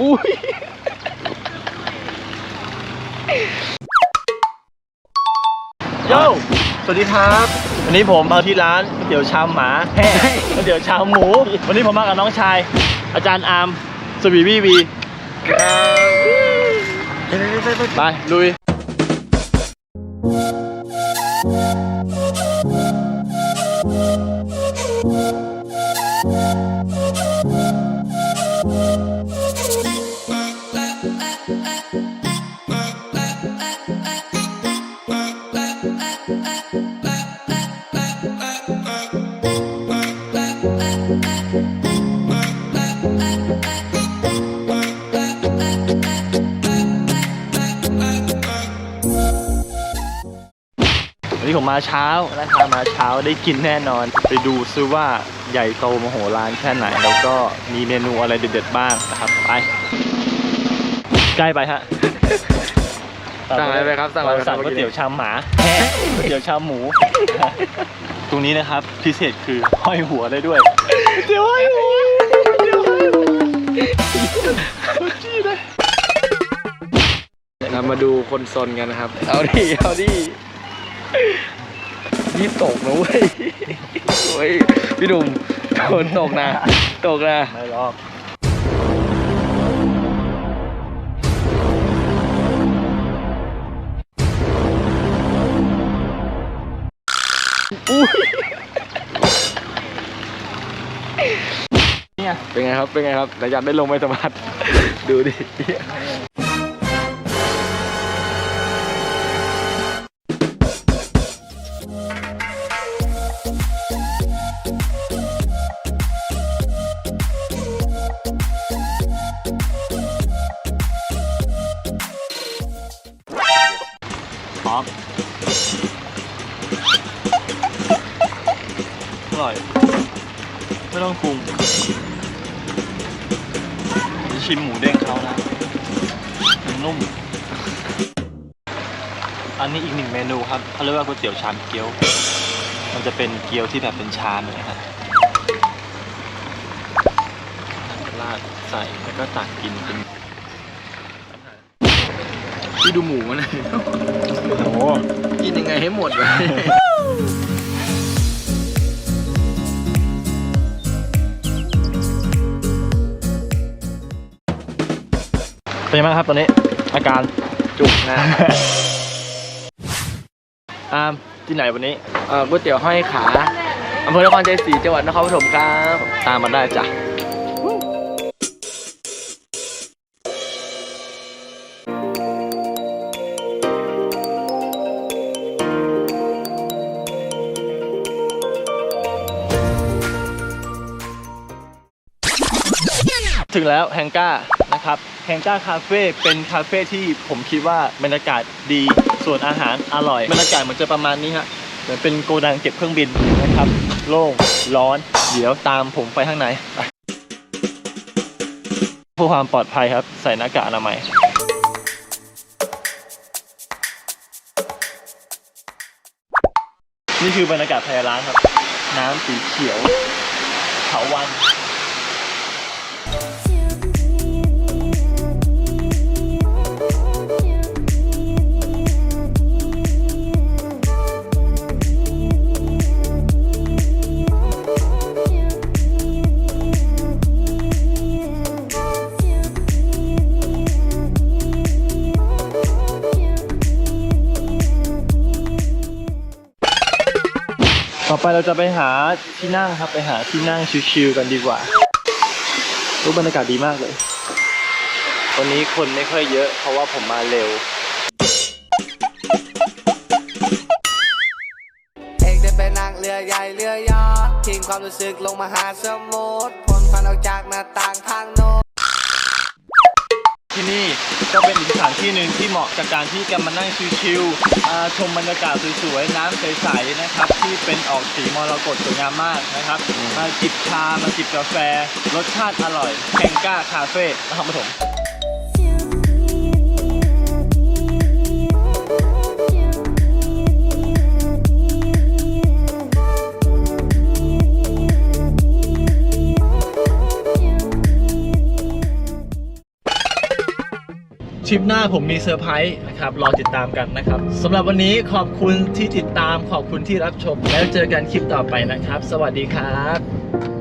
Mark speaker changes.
Speaker 1: อุ้ยโยสวัสดีครับ วันนี้ผมมาที่ร้านก๋วยเตี๋ยวชามหมาแห่ก๋วยเตี๋ยวชามหมู วันนี้ผมมากับน้องชาย อาจารย์อาร์มสวีวีวี ไปลุย วันนี้ผมมาเช้านะครับมาเช้าได้กินแน่นอน ไปดูซิว่าใหญ่โตมโหฬารแค่ไหน แล้วก็มีเมนูอะไรเด็ดๆบ้างนะครับไปใกล้ไปฮะ
Speaker 2: สั่งอะไรไปครับสั่งอะไรไปครับ
Speaker 1: สั่งก๋วยเตี๋ยวชามหมาแห้ก๋วยเตี๋ยวชามหมู ตรงนี้นะครับพิเศษคือห้อยหัวได้ด้วยก๋วยเตี๋ยวห้อยหัวก๋วยเตี๋ยวห้อยหัวจี้เลย
Speaker 2: เรามาดูคนซนกันนะครับ เอาดิ เอาดินี่ตกนะเว้ยเฮ้ยพี่หนุ่มโดนตกนะ ตกนะ
Speaker 1: ไม่หรอก เป็
Speaker 2: นไงครับ เป็นไงครับระยะได้ลงไม่สมัครดูดิ
Speaker 1: อร่อย ไม่ต้องปรุงจะชิมหมูเด้งเขานะมันนุ่ม อันนี้อีกหนึ่งเมนูครับเขาเรียกว่าก๋วยเตี๋ยวชามเกี๊ยว มันจะเป็นเกี๊ยวที่แบบเป็นชามเลยนะครับราดใส่แล้วก็ตักกินเป็น
Speaker 2: พี่ดูหมูนะ
Speaker 1: โอ้โห
Speaker 2: กินยังไงให้หมดวะ
Speaker 1: เป็นยังไงบ้างครับตอนนี้อาการ
Speaker 2: จุกนะ
Speaker 1: อามที่ไหนวันนี้
Speaker 2: เอ่อก๋วยเตี๋ยวห้อยขาอำเภอนครใจศรีจังหวัดนครปฐมครับ
Speaker 1: ตามมาได้จ้ะถึงแล้วแฮงก้านะครับ แฮงก้าคาเฟ่เป็นคาเฟ่ที่ผมคิดว่าบรรยากาศดีส่วนอาหารอร่อย บรรยากาศมันจะประมาณนี้ฮะเหมือนเป็นโกดังเก็บเครื่องบินนะครับ โล่งร้อน เดี๋ยวตามผมไปข้างในเพื่อความปลอดภัยครับ ใส่หน้ากากอนามัยนี่คือบรรยากาศภายในร้านครับ น้ำสีเขียวเถาวัน อไปเราจะไปหาที่นั่งครับไปหาที่นั่งชิลๆกันดีกว่ารูปบรรยากาศดีมากเลย วันนี้คนไม่ค่อยเยอะ เพราะว่าผมมาเร็ว
Speaker 3: เองได้เป็นนางเรือใหญ่เรือยอดทิ้งความรู้สึกลงมาหาสมุทรพ้นฟันออกจากหน้าต่างทางโน้น
Speaker 1: ที่นี่ก็เป็นอีกสถานที่หนึ่งที่เหมาะกับการที่จะมานั่งชิลๆอ่าชมบรรยากาศสวยๆ น้ำใสๆนะครับที่เป็นออกสีมรกตสวยงามมากนะครับ มาจิบชามาจิบกาแฟ รสชาติอร่อยแข่งก้าคาเฟ่นครปฐม ทริปหน้าผมมีเซอร์ไพรส์นะครับ รอติดตามกันนะครับสำหรับวันนี้ขอบคุณที่ติดตามขอบคุณที่รับชม แล้วเจอกันคลิปต่อไปนะครับ สวัสดีครับ